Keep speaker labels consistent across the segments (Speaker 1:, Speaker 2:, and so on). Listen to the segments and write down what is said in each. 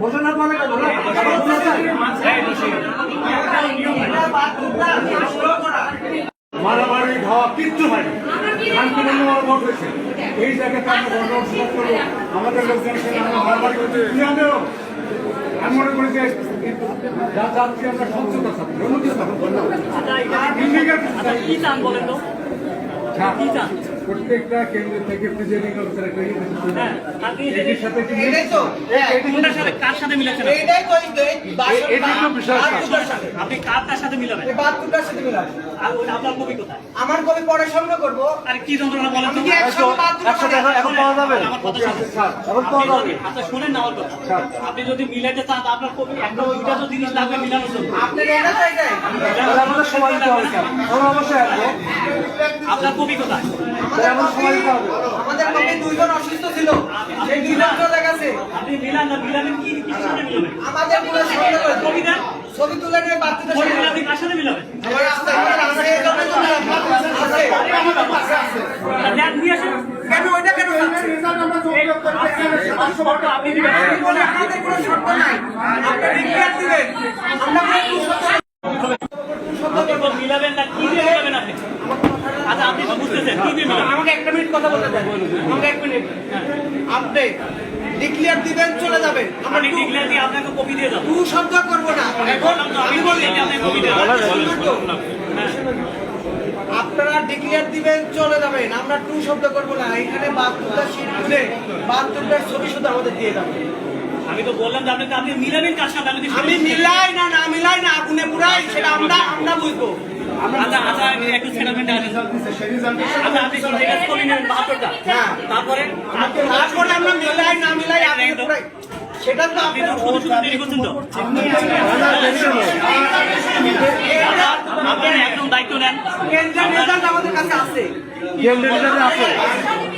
Speaker 1: ঘোষণা করে মারামারি খাওয়া কিচ্ছু হয়নি। শান্তিপূর্ণ ভোট হয়েছে। এই জায়গাতে আমরা গণঅবস্থান করব। আমাদের লোকজন এখানে আমরা করতে আমি মনে করি যে যা যাচ্ছি আমরা সচেতন থাকব অনুচিত থাকব
Speaker 2: কি চান বলেন তো? কি চান?
Speaker 1: প্রত্যেকটা কেন্দ্র থেকে প্রেসিডেন্ট অফিসার একটা দিচ্ছে।
Speaker 2: হ্যাঁ আপনি
Speaker 1: এটির সাথে কি
Speaker 3: এটাই তো।
Speaker 2: কোনটার সাথে কার সাথে মিলাচ্ছেন
Speaker 3: এটাই তো এই- এই বাসন-
Speaker 1: এটি তো বিষয়। না।
Speaker 3: বাথরুমের সাথে।
Speaker 2: আপনি কার সাথে মিলাবেন?
Speaker 3: এই বাথরুমটার সাথে মিলাবো।
Speaker 2: আর আপনার কবি কোথায়?
Speaker 3: আমার কবি পরে সংগ্রহ করব।
Speaker 2: আর কি যন্ত্রণা বলেন তো?
Speaker 1: এখন- পাওয়া যাবে?
Speaker 2: শুনুন।
Speaker 1: স্যার, এখন পাওয়া যাবে।
Speaker 2: যদি- আচ্ছা শুনেন না আমার কথা। আপনি যদি মিলাইতে চান আপনার কবি একটা দুইটা তো জিনিস লাগবে মিলানোর জন্য।
Speaker 3: আপনার এটা চাই যাই
Speaker 1: আমাদের সময় দিতে হবে স্যার। আমরা অবশ্যই আসব।
Speaker 2: আপনার কবি কোথায়?
Speaker 1: আমাদের
Speaker 3: কবি দুইজন অসুস্থ ছিল। সেই দুইজন চলে গেছে
Speaker 2: আপনি মিলান না মিলাবেন কি কিসের সাথে মিলাবেন
Speaker 3: আমাদের পুরো সংগ্রহ করে
Speaker 2: কবি দেন
Speaker 3: ছবি তুলে নিয়ে বাথরুমের
Speaker 2: কবি
Speaker 3: সাথে
Speaker 2: কার সাথে মিলাবেন।
Speaker 3: আমার রাস্তা এখানে আছে, মিলাবো। আছে।
Speaker 2: দেন নিয়ে আসেন।
Speaker 3: কেন? ওইটা কেন চাচ্ছে?
Speaker 2: আপনি দিবেন
Speaker 3: আমাদের কোনো শর্ত নাই। আপনি দিবেন। আমরা কোনো টু শর্ত
Speaker 2: আপনি তো মিলাবেন না কি দিয়ে মিলাবেন আপনি আচ্ছা আপনি তো বুঝতেছেন কি দিয়ে মিলাবেন
Speaker 3: আমাকে একটা মিনিট কথা বলতে দেন আমাকে এক মিনিট আপনি ডিক্লিয়ার দিবেন চলে আমরা
Speaker 2: আমি ডিগ্রি দিয়ে আপনাকে কপি দিয়ে যাব।
Speaker 3: টু শব্দ করব না। এখন
Speaker 2: আমি বলি যে আপনি কপি দিয়ে
Speaker 3: আপনারা ডিক্লিয়ার দিবেন চলে যাবেন। আমরা টু শব্দ করব না। এখানে বাথরুমটা সিট খুলে বাথরুমটার ছবি শুধু আমাদের দিয়ে যাবেন
Speaker 2: আমি তো বললাম যে আপনি আপনি মিলাবেন কার সাথে? আমি
Speaker 3: মিলাই না না মিলাই না আগুনে পুরাই সেটা আমরা আমরা বুঝব।
Speaker 2: আচ্ছা আচ্ছা আমি একটু সেটেলমেন্টে আচ্ছা আপনি কি জিজ্ঞেস করে নেবেন বাহাত্তরটা। তারপরে
Speaker 3: তারপরে আমরা মিলাই না মিলাই আগুনে পুরাই। সেটা তো
Speaker 2: আপনি
Speaker 3: আপনারা
Speaker 2: তো শুধু শুধু দেরি করছেন তো? আপনারা একদম দায়িত্ব নেন।
Speaker 3: কেন্দ্রের রেজাল্ট আমাদের কাছে আছে।
Speaker 1: কেন্দ্রের আছে।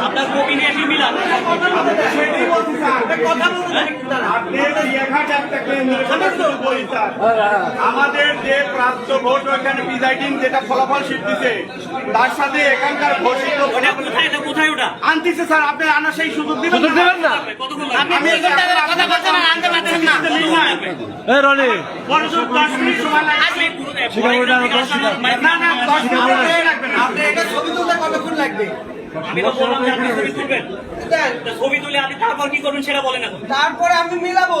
Speaker 2: আপনার কপি নিয়ে আসি মিলান।
Speaker 4: আমাদের যে প্রাপ্ত ভোট ওখানে প্রিজাইডিং যেটা ফলাফল শীট দিছে তার সাথে এখানকার ঘোষিত
Speaker 2: কোথায় ওটা
Speaker 4: আনতেছে স্যার আপনি আনার সেই সুযোগ দিবেন
Speaker 1: না
Speaker 2: আপনি
Speaker 3: এটা ছবি তুলতে কতক্ষণ লাগবে
Speaker 2: আমি তো আপনি ছবি তুলবেন।
Speaker 3: দেন।
Speaker 2: ছবি তুলে আপনি তারপর কি করবেন সেটা বলেন এখন।
Speaker 3: তারপরে আমি মিলাবো।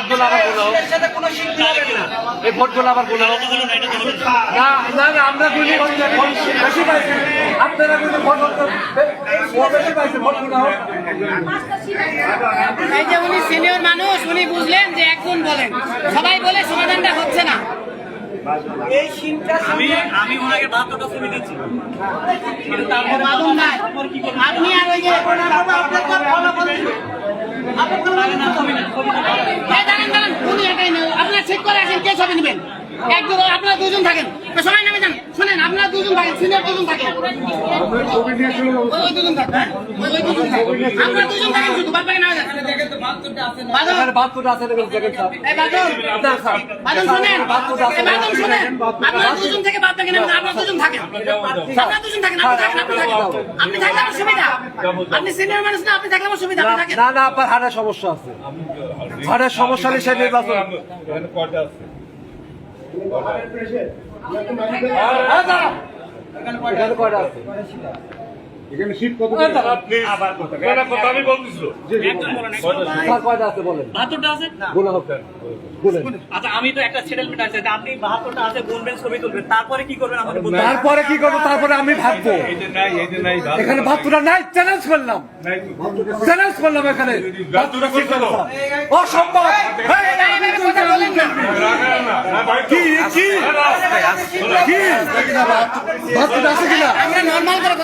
Speaker 1: ভোটগুলো আবার এই ভোটগুলো আবার
Speaker 2: না না
Speaker 1: না আমরা ভোট বেশি পাইছি। আপনারা ভোট বেশি পাইছে
Speaker 5: এই যে উনি সিনিয়র মানুষ উনি বুঝলেন যে একজন বলেন। সবাই বলে সমাধানটা হচ্ছে না।
Speaker 3: এই সিনটা
Speaker 2: আমি আমি ওনাকে বাহাত্তরটা ছবি দিচ্ছি কিন্তু তারপরে
Speaker 5: মামুন ভাই
Speaker 2: তারপর কি আপনার ঠিক করে আসেন কে ছবি নেবেন? করবে
Speaker 5: আপনি দুজন থাকেন। সবাই নামে যান। শুনেন আপনারা দুজন থাকেন সিনিয়র দুজন থাকেন।
Speaker 1: ছবি নিয়ে চলে যাব।
Speaker 5: ওই ওই দুজন থাকেন ওই ওই দুজন থাকেন আপনারা দুজন থাকেন শুধু বাদ বাকি নামে যান। বাদল।
Speaker 6: এখানে বাহাত্তরটা আছে দেখেন দেখেন স্যার
Speaker 5: এই বাদল।
Speaker 6: না, স্যার
Speaker 5: বাদল শুনেন। এই বাদল শুনেন। আপনারা দুজন আপনারা দুজন থাকেন। আপনারা না
Speaker 6: হাড়ের সমস্যা আছে। হাড়ের সমস্যা নেই সে নির্বাচন। হ্যাঁ। এখানে কয়টা আছে
Speaker 1: এখানে শীত
Speaker 4: আমি বলতেছিল।
Speaker 6: কয়টা আছে বলেন?
Speaker 2: বাহাত্তরটা আছে?
Speaker 6: গোনা হোক
Speaker 2: আচ্ছা আমি তো একটা সেটেলমেন্ট আছে আপনি বাহাত্তরটা আছে গুনবেন ছবি তুলবেন। তারপরে কি করবেন? আমাকে
Speaker 6: তারপরে কি করব? তারপরে আমি ভাববো। এখানে বাহাত্তরটা নাই চ্যালেঞ্জ করলাম। চ্যালেঞ্জ করলাম এখানে? অসম্ভব। কি কি কি বাহাত্তরটা আছে কিনা
Speaker 5: আমরা নর্মাল করে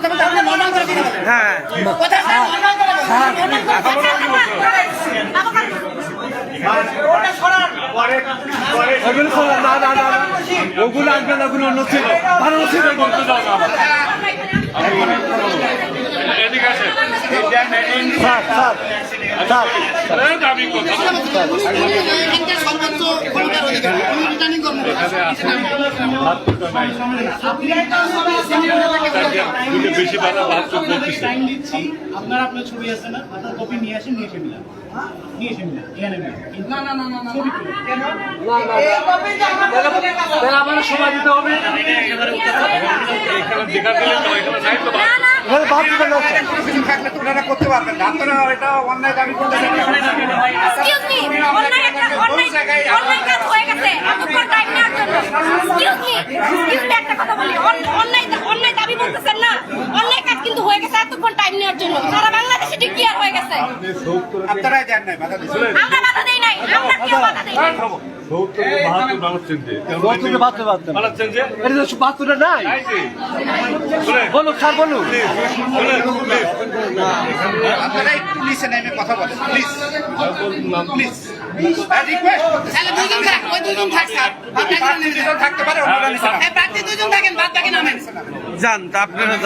Speaker 6: ওগুলো শোনো, না না না না। ওগুলো আসবে না ওগুলো অন্য ছিল ভালো ছিল
Speaker 7: আপনার আপনার ছবি আছে না আপনার কপি নিয়ে আসেন নিয়ে এসে মিলান নিয়ে এসে মিলান এখানে
Speaker 5: না না না না না
Speaker 6: না না না আমার সময় দিতে হবে না স্যার।
Speaker 8: থাকলে তো ওনারা করতে পারবেন না। আপনারা এটা অন্যায় দাবি করতে
Speaker 9: একটা কথা বলি। অন্যায় অন্যায় দাবি বলতেছেন না। অন্যায় কিন্তু হয়ে গেছে এতক্ষণ টাইম নেওয়ার জন্য। সারা বাংলাদেশে ডিক্লিয়ার হয়ে গেছে?
Speaker 8: আপনারাই দেন নাই বাধা দিচ্ছেন
Speaker 9: আমরা বাধা দেই নাই আমরা কেউ বাধা দেই নাই।
Speaker 6: বাহাত্তর বাহাত্তর এটা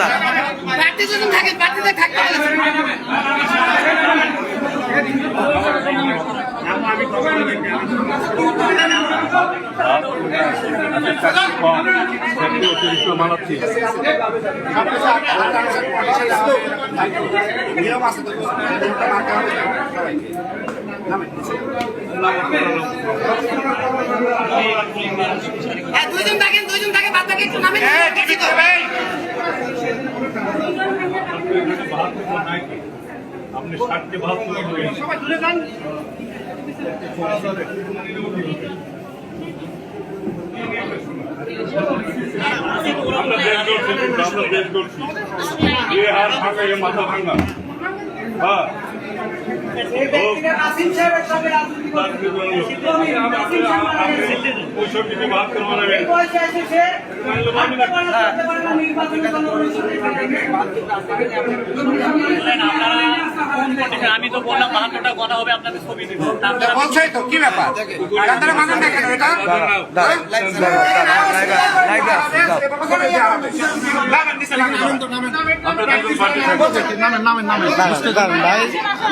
Speaker 6: তো বাহাত্তরটা নাই বলুন স্যার বলুন
Speaker 8: আপনারা একটু আমরা
Speaker 5: দেশ গড়ছি আমরা দেশ গড়ছি এ মাথা ভাঙা। হ্যাঁ। নামেন নামেন নামেন?
Speaker 2: আমি তো বললাম বাহাত্তরটা হবে আপনাদের ছবি
Speaker 8: বলছই তো কি ব্যাপার? আপনারা মানেন না কেন এটা নামেন নামেন নামেন। নামেন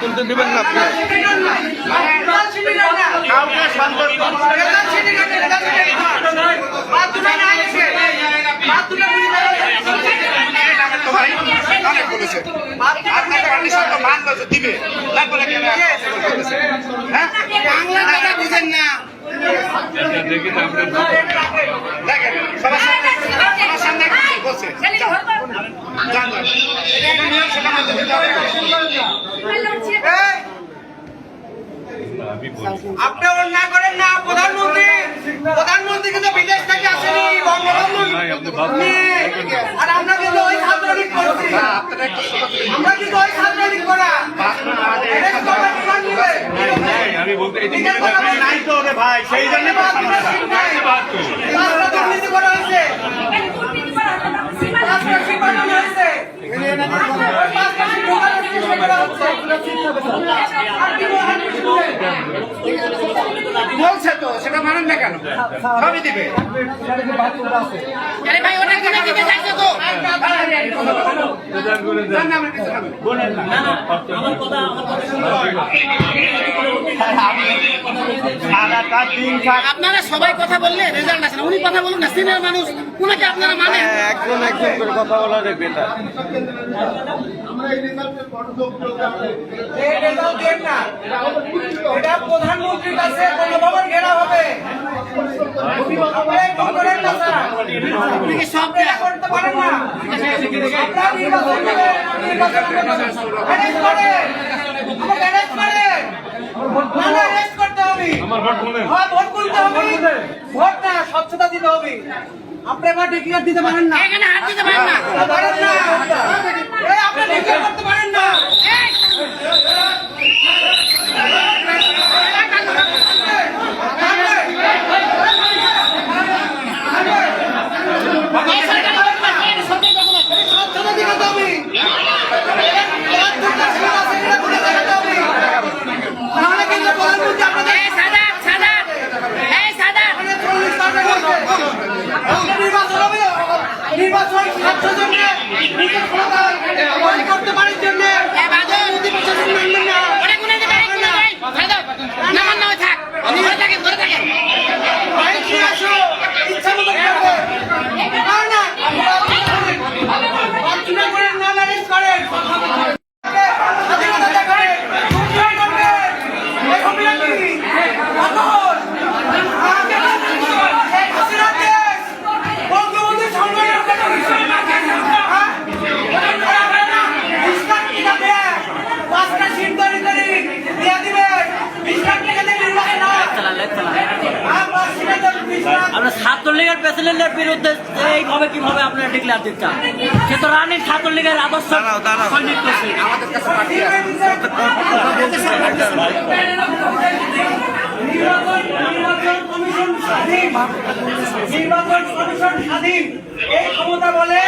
Speaker 6: তুলতে দেবেন না আপনি
Speaker 8: দিবে তারপরে হ্যাঁ
Speaker 5: বাংলা বুঝেন না
Speaker 8: দেখেন সবার সামনে সবার সামনে বলছে
Speaker 3: আপনি অন্যায় করেন না প্রধানমন্ত্রী। প্রধানমন্ত্রী কিন্তু বিদেশ থেকে আসেনি বঙ্গবন্ধু। আর আমরা কিন্তু ওই ছাত্রলীগ করছি। আমরা কিন্তু ওই ছাত্রলীগ করা। বলবে।
Speaker 4: নাই তো ভাই। সেই জন্য
Speaker 8: বলছে তো সেটা মানেন না কেন? সবই দিবে।
Speaker 5: ভাই ওটা দিতে তো? আপনারা সবাই কথা বললে রেজাল্ট আসে উনি কথা বলুন না সিনিয়র মানুষ উনাকে আপনারা মানে
Speaker 4: একজন একজন করে কথা বলা রে বেটা
Speaker 3: এই রেজাল্ট দেন না। এটা প্রধানমন্ত্রীর কাছে গণভবন ঘেরা হবে আপনারা একটু করেন না স্যার।
Speaker 5: আপনি কি সব
Speaker 3: করতে পারেন না আপনারা নির্বাচন করে নির্বাচন করে arrest করেন। আমাকে arrest করেন। না, না, arrest করতে হবে। ভোট গুনতে হবে। ভোট না, স্বচ্ছতা দিতে হবে আপনি এবার ডিক্লেয়ার দিতে পারেন না।
Speaker 5: এখানে হাত দিতে পারেন না।
Speaker 3: পারেন না। এই আপনি ডিক্লেয়ার করতে পারেন না।
Speaker 5: এই! সরকারি document, এই সরকারি document।
Speaker 3: স্বচ্ছতা দেখাতে হবে এলাকার ছিল আছে, এগুলো তুলে দেখাতে হবে। নাহলে কিন্তু প্রধানমন্ত্রী আপনাদের
Speaker 5: এই সাদাত, সাদাত, এই সাদাত।
Speaker 3: এখানে চল্লিশ পার্সেন্ট হয়েছে। আপনার নির্বাচন হবে নির্বাচন জন্য নিজের ক্ষমতা করতে পারার জন্য
Speaker 5: এই বাদল,
Speaker 3: দুর্নীতি প্রশাসন মানবেন না
Speaker 5: ওটা গুনে দিবে, এই গুনে দেয়। ছেড়ে দাও। নামান না ওই থাক। আপনি ঘরে থাকেন, ঘরে থাকেন।
Speaker 3: আইন নিয়ে আসো ইচ্ছা মতো করবে না না অর্চনা করেন না ম্যানেজ করেন স্বাধীনতা দেখাবেন উন্নয়ন করবেন এই অভিযানটি এখন শেখ হাসিনার দেশ বঙ্গবন্ধু সংগঠনের কথা হ্যাঁ? ইসলাম কিনা দেয় পাঁচটা সিট তৈরি করে দিয়ে দিবেন ইসলাম থেকে নির্বাচন হয় আর পাঁচ সিটে তো ইসলাম
Speaker 2: আমরা ছাত্রলীগের প্রেসিডেন্টের বিরুদ্ধে এইভাবে কীভাবে আপনারা ডিক্লেয়ার দিচ্ছেন সে তো রানির আদর্শ সৈনিক করছে
Speaker 8: আমাদের কাছে
Speaker 3: নির্বাচন নির্বাচন কমিশন স্বাধীন নির্বাচন কমিশন স্বাধীন এই ক্ষমতা বলে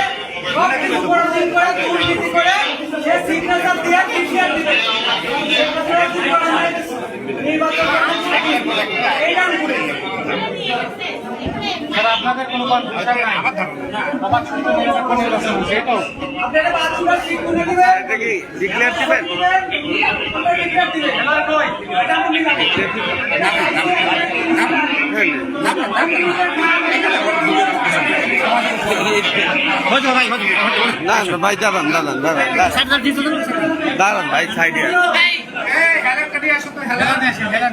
Speaker 3: সব কিছু পরাধীন করে দুর্নীতি করে সে সিগনেচার দিয়ে ডিসিআর দিবে নির্বাচন কমিশন স্বাধীন এই নাম করে
Speaker 4: আপনাদের কোনো কনফিউশন নাই। আমার এটা কি ডিক্লেয়ার দিবেন? না না ভাই দাঁড়ান দাঁড়ান দাঁড়ান দাঁড়ান। ভাই সাইডে
Speaker 5: এই,
Speaker 8: এই, হেলানটা আসো তো, হেলান হেলান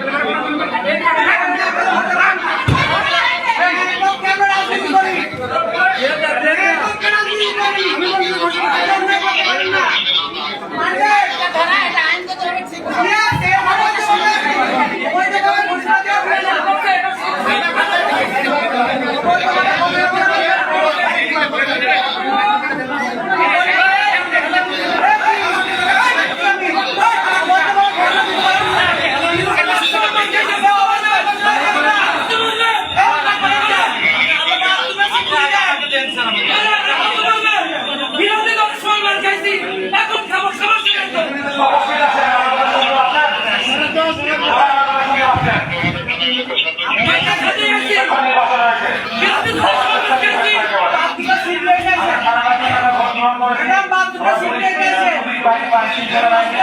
Speaker 5: বাংলাদেশি যারা রয়েছে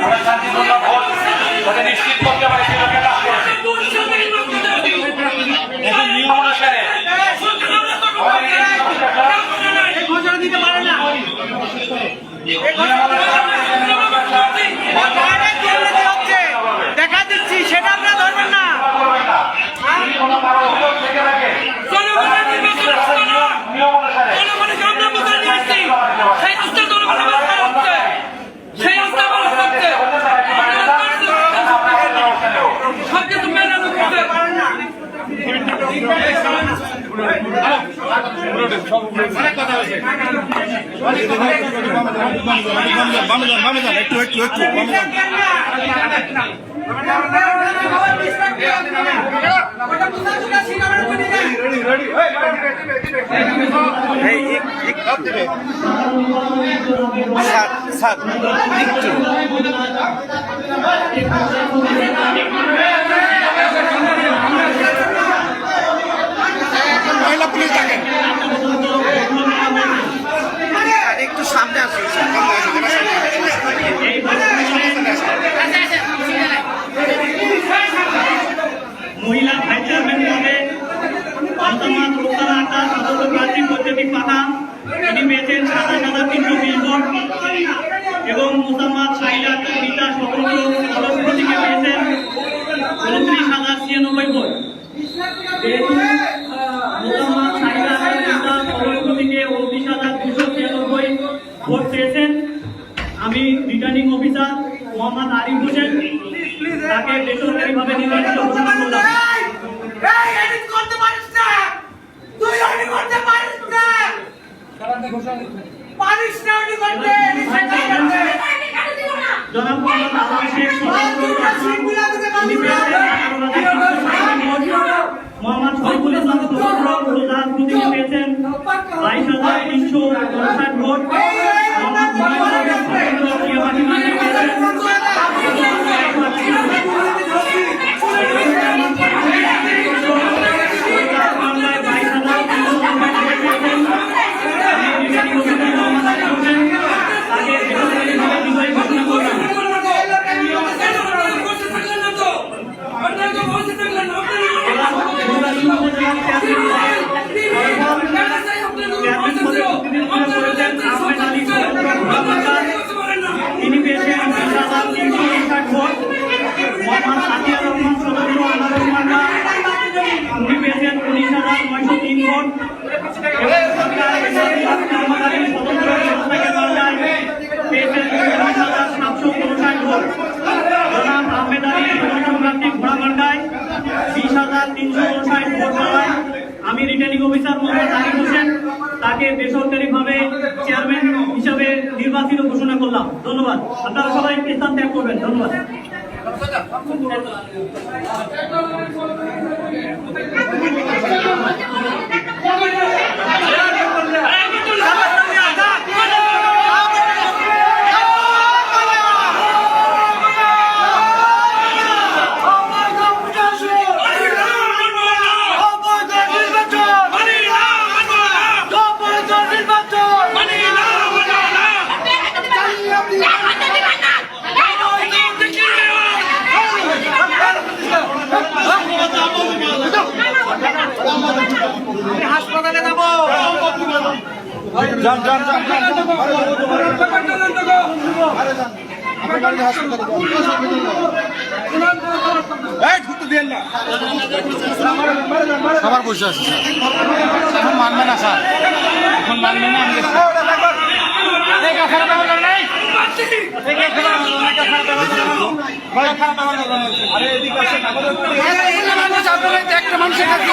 Speaker 5: তারা শান্তিপূর্ণ ভোট তাদের নিশ্চিত করতে পারে
Speaker 6: সে লোকের কাজ করেছে এখন নিয়ম অনুসারে
Speaker 5: দিতে পারে না। একটু একটু একটু সাত সাত একটু
Speaker 8: মহিলা পুলিশ ডাকেন।
Speaker 2: মহিলা ভাইচার মেম্বারে বর্তমান উত্তরা আটা সদস্য প্রাচীন পদ্ধতি পাতা এটি মেয়েদের সাদা সাদা তিনশো বিশ এবং মোসাম্মদ সাইলা বিকাশ পিতা হাবিব হোসেন eh? তাকে বেসরকারিভাবে নির্বাচিত ঘোষণা করলাম
Speaker 3: করতে পারিস না! তুই করতে পারিস না!
Speaker 2: আমি রিটার্নিং অফিসার মোহাম্মদ আরিফ হোসেন, তাকে বেসরকারিভাবে চেয়ারম্যান হিসাবে নির্বাচিত ঘোষণা করলাম। ধন্যবাদ। আপনারা সবাই স্থান ত্যাগ করবেন। ধন্যবাদ।
Speaker 3: Thank you. Thank you.
Speaker 8: সবার বসে আছে এখন মানবে না স্যার। এখন মানবে না একটা মানুষের কাছে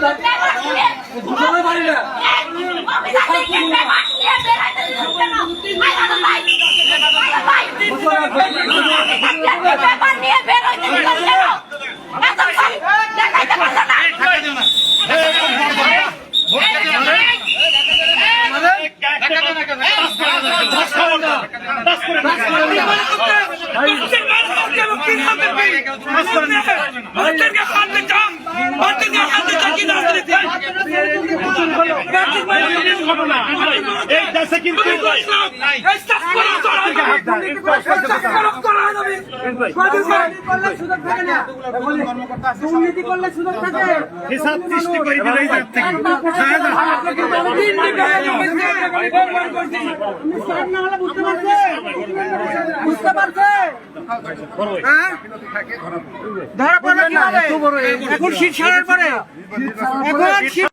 Speaker 5: Let's go! এই দেশে কিন্তু
Speaker 3: দুর্নীতি করলে সুযোগ থাকে।
Speaker 1: হিসাব সৃষ্টি করে দিলে
Speaker 3: বুঝতে পারছে বুঝতে পারছে ধরা পড়বে এখন শীর্ষ ছাড়ার পরে এখন শীত